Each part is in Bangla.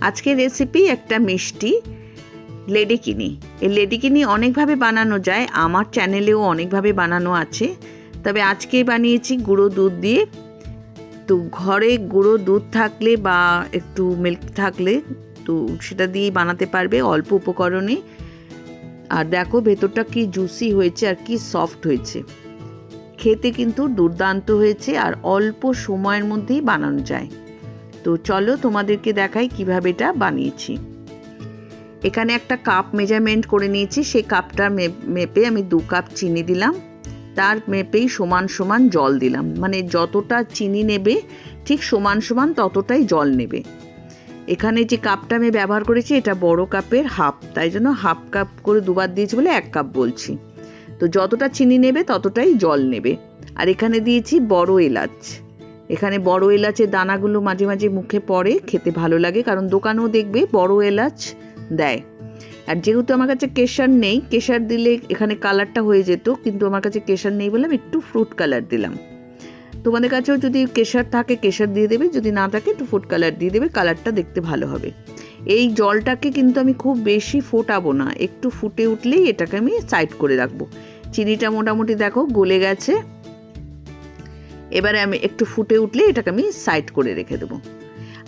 আজকের রেসিপি একটা মিষ্টি লেডিকিনি। এই লেডিকিনি অনেকভাবে বানানো যায়, আমার চ্যানেলেও অনেকভাবে বানানো আছে। তবে আজকে বানিয়েছি গুঁড়ো দুধ দিয়ে। তো ঘরে গুঁড়ো দুধ থাকলে বা একটু মিল্ক থাকলে তো সেটা দিয়েই বানাতে পারবে অল্প উপকরণে। আর দেখো ভেতরটা কি জুসি হয়েছে আর কি সফট হয়েছে। খেতে কিন্তু দুর্দান্ত হয়েছে আর অল্প সময়ের মধ্যেই বানানো যায়। তো চলো তোমাদেরকে দেখাই কীভাবে এটা বানিয়েছি। এখানে একটা কাপ মেজারমেন্ট করে নিয়েছি, সেই কাপটা মেপে আমি দু কাপ চিনি দিলাম। তার মেপেই সমান সমান জল দিলাম। মানে যতটা চিনি নেবে, ঠিক সমান সমান ততটাই জল নেবে। এখানে যে কাপটা আমি ব্যবহার করেছি, এটা বড় কাপের হাফ, তাই জন্য হাফ কাপ করে দুবার দিয়েছি বলে এক কাপ বলছি। তো যতটা চিনি নেবে, ততটাই জল নেবে। আর এখানে দিয়েছি বড় এলাচ। এখানে বড় এলাচের দানাগুলো মাঝে মাঝে মুখে পড়ে, খেতে ভালো লাগে, কারণ দোকানেও দেখবে বড় এলাচ দেয়। আর যেহেতু আমার কাছে কেশার নেই, কেশার দিলে এখানে কালারটা হয়ে যেত, কিন্তু আমার কাছে কেশার নেই বলে আমি একটু ফ্রুট কালার দিলাম। তোমাদের কাছেও যদি কেশার থাকে, কেশার দিয়ে দেবে, যদি না থাকে, একটু ফুড কালার দিয়ে দেবে, কালারটা দেখতে ভালো হবে। এই জলটাকে কিন্তু আমি খুব বেশি ফোটাবো না, একটু ফুটে উঠলেই এটাকে আমি সাইড করে রাখব। চিনিটা মোটামুটি দেখো গলে গেছে। এবারে আমি একটু ফুটে উঠলে এটাকে আমি সাইড করে রেখে দেবো।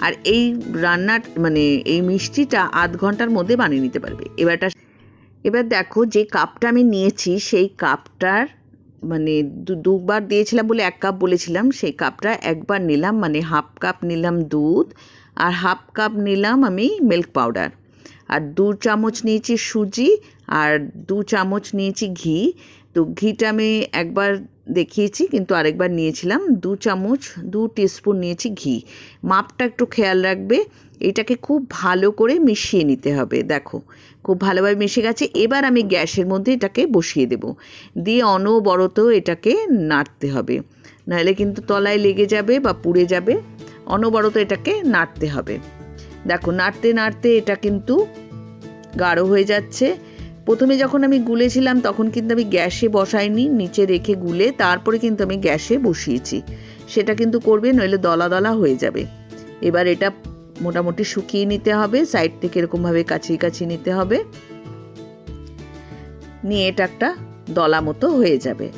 আর এই রান্নার মানে এই মিষ্টিটা আধ ঘণ্টার মধ্যে বানিয়ে নিতে পারবে। এবারটা, এবার দেখো যে কাপটা আমি নিয়েছি, সেই কাপটার মানে দুবার দিয়েছিলাম বলে এক কাপ বলেছিলাম, সেই কাপটা একবার নিলাম মানে হাফ কাপ নিলাম দুধ আর হাফ কাপ নিলাম আমি মিল্ক পাউডার আর দু চামচ নিয়েছি সুজি আর দু চামচ নিয়েছি ঘি। তো ঘিটা আমি একবার দেখিয়েছি, কিন্তু আরেকবার নিয়েছিলাম। দু চামচ, দু টিস্পুন নিয়েছি ঘি। মাপটা একটু খেয়াল রাখবে, এটাকে খুব ভালো করে মিশিয়ে নিতে হবে। দেখো, খুব ভালোভাবে মিশে গেছে। এবার আমি গ্যাসের মধ্যে এটাকে বসিয়ে দেব। দিয়ে অনবরত এটাকে নাড়তে হবে। নাহলে কিন্তু তলায় লেগে যাবে বা পুড়ে যাবে। অনবরত এটাকে নাড়তে হবে। দেখো, নাড়তে নাড়তে এটা কিন্তু গাঢ় হয়ে যাচ্ছে। প্রথমে যখন আমি গুলেছিলাম তখন কিন্তু আমি গ্যাসে বসাইনি, নিচে রেখে গুলে তারপরে কিন্তু আমি গ্যাসে বসিয়েছি। সেটা কিন্তু করবে, নইলে দলা দলা হয়ে যাবে। এবার এটা মোটামুটি শুকিয়ে নিতে হবে, সাইড থেকে এরকমভাবে কাছিয়ে কাছিয়ে নিতে হবে। নিয়ে এটা একটা দলা মতো হয়ে যাবে।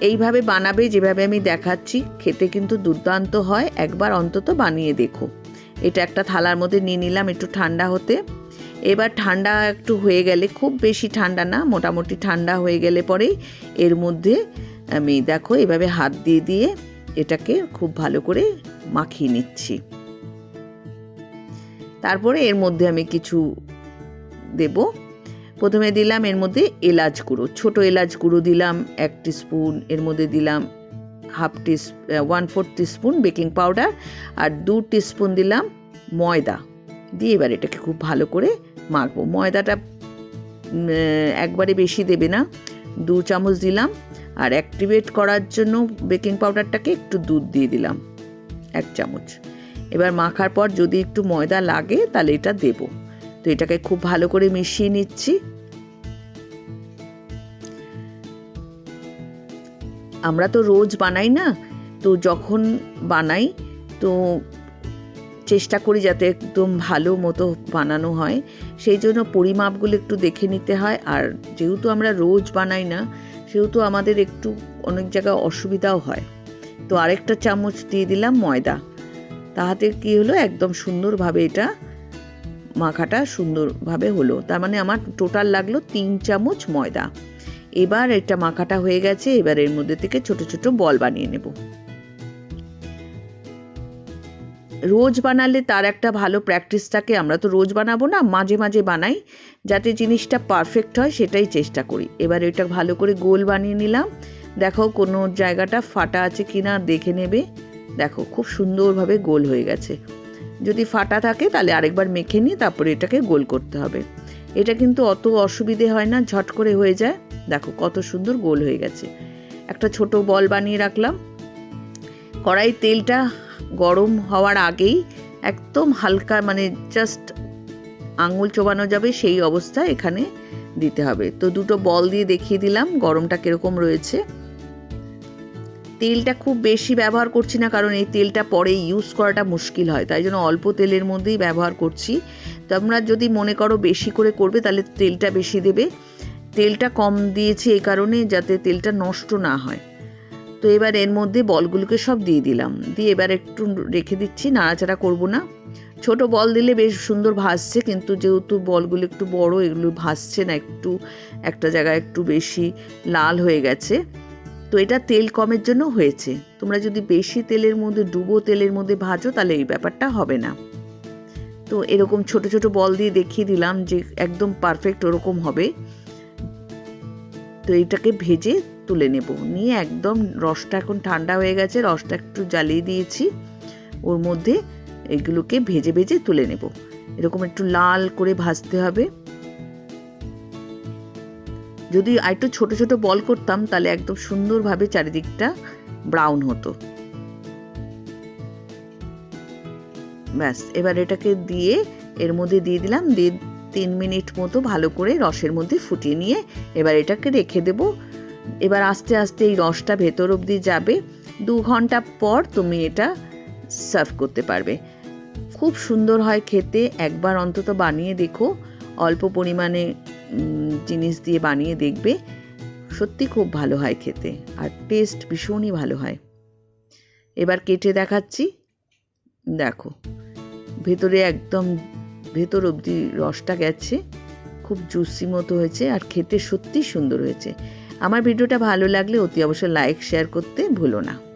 এইভাবে বানাবে, যেভাবে আমি দেখাচ্ছি, খেতে কিন্তু দুর্দান্ত হয়। একবার অন্তত বানিয়ে দেখো। এটা একটা থালার মধ্যে নিয়ে নিলাম একটু ঠান্ডা হতে। এবার ঠান্ডা একটু হয়ে গেলে, খুব বেশি ঠান্ডা না, মোটামুটি ঠান্ডা হয়ে গেলে পরেই এর মধ্যে আমি দেখো এভাবে হাত দিয়ে দিয়ে এটাকে খুব ভালো করে মাখিয়ে নিচ্ছি। তারপরে এর মধ্যে আমি কিছু দেব। প্রথমে দিলাম এর মধ্যে এলাচ গুঁড়ো, ছোটো এলাচ গুঁড়ো দিলাম এক স্পুন এর মধ্যে দিলাম half tea one four spoon baking powder আর দু স্পুন দিলাম ময়দা। দিয়ে এবার এটাকে খুব ভালো করে মাখবো। ময়দাটা একবারে বেশি দেবে না। দু চামচ দিলাম আর অ্যাক্টিভেট করার জন্য বেকিং পাউডারটাকে একটু দুধ দিয়ে দিলাম, এক চামচ। এবার মাখার পর যদি একটু ময়দা লাগে তাহলে এটা দেব। তো এটাকে খুব ভালো করে মিশিয়ে নিচ্ছি। আমরা তো রোজ বানাই না, তো যখন বানাই, তো চেষ্টা করি যাতে একদম ভালো মতো বানানো হয়। সেই জন্য পরিমাপগুলো একটু দেখে নিতে হয়। আর যেহেতু আমরা রোজ বানাই না, সেহেতু আমাদের একটু অনেক জায়গায় অসুবিধাও হয়। তো আরেকটা চামচ দিয়ে দিলাম ময়দা। তাহাতে কি হলো? একদম সুন্দরভাবে এটা মাখাটা সুন্দরভাবে হলো। তার মানে আমার টোটাল লাগল তিন চামচ ময়দা। এবার এটা মাখাটা হয়ে গেছে, এবার এর মধ্যে থেকে ছোট ছোট বল বানিয়ে নেব। রোজ বানালে তার একটা ভালো প্র্যাকটিসটাকে আমরা তো রোজ বানাবো না, মাঝে মাঝে বানাই, যাতে জিনিসটা পারফেক্ট হয় সেটাই চেষ্টা করি। এবার এটা ভালো করে গোল বানিয়ে নিলাম। দেখো কোনো জায়গাটা ফাটা আছে কি না দেখে নেবে। দেখো খুব সুন্দরভাবে গোল হয়ে গেছে। যদি ফাটা থাকে তাহলে আরেকবার মেখে নিয়ে তারপরে এটাকে গোল করতে হবে। এটা কিন্তু অত অসুবিধে হয় না, ঝট করে হয়ে যায়। দেখো কত সুন্দর গোল হয়ে গেছে। একটা ছোট বল বানিয়ে রাখলাম। কড়াই তেলটা গরম হওয়ার আগেই একদম হালকা মানে জাস্ট আঙুল চোবানো যাবে সেই অবস্থা এখানে দিতে হবে। তো দুটো বল দিয়ে দেখিয়ে দিলাম গরমটা কীরকম রয়েছে। তেলটা খুব বেশি ব্যবহার করছি না, কারণ এই তেলটা পরে ইউজ করাটা মুশকিল হয়। তাই জন্য অল্প তেলের মধ্যেই ব্যবহার করছি। তোমরা যদি মনে করো বেশি করে করবে, তাহলে তেলটা বেশি দেবে। তেলটা কম দিয়েছি এই কারণে যাতে তেলটা নষ্ট না হয়। তো এবার এর মধ্যে বলগুলোকে সব দিয়ে দিলাম। দিয়ে এবার একটু রেখে দিচ্ছি, নাড়াচাড়া করব না। ছোট বল দিলে বেশ সুন্দর ভাসছে, কিন্তু যেহেতু বলগুলো একটু বড়, এগুলো ভাসছে না, একটু একটা জায়গায় একটু বেশি লাল হয়ে গেছে। তো এটা তেল কমের জন্য হয়েছে। তোমরা যদি বেশি তেলের মধ্যে, ডুবো তেলের মধ্যে ভাজো, তাহলে এই ব্যাপারটা হবে না। তো এরকম ছোট ছোট বল দিয়ে দেখিয়ে দিলাম যে একদম পারফেক্ট ওরকম হবে। তো এইটাকে ভেজে তুলে নেব। নিয়ে একদম রসটা এখন ঠান্ডা হয়ে গেছে, রসটা একটু জ্বালিয়ে দিয়েছি। ওর মধ্যে এগুলোকে ভেজে ভেজে তুলে নেব। এরকম একটু লাল করে ভাজতে হবে। যদি আরেকটু ছোট ছোট বল করতাম, তাহলে একদম সুন্দরভাবে চারিদিকটা ব্রাউন হতো। ব্যাস, এবার এটাকে দিয়ে এর মধ্যে দিয়ে দিলাম, দিয়ে তিন মিনিট মতো ভালো করে রসের মধ্যে ফুটিয়ে নিয়ে এবার এটাকে রেখে দেব। এবার আস্তে আস্তে এই রসটা ভেতর অবধি যাবে। দু ঘণ্টা পর তুমি এটা সার্ভ করতে পারবে। খুব সুন্দর হয় খেতে, একবার অন্তত বানিয়ে দেখো। অল্প পরিমাণে জিনিস দিয়ে বানিয়ে দেখবে, সত্যি খুব ভালো হয় খেতে আর টেস্ট ভীষণই ভালো হয়। এবার কেটে দেখাচ্ছি। দেখো, ভেতরে একদম, ভেতর অবধি রসটা গেছে, খুব জুসি মতো হয়েছে আর খেতে সত্যি সুন্দর হয়েছে। আমার ভিডিওটা ভালো লাগলে অতি অবশ্যই লাইক শেয়ার করতে ভুলো না।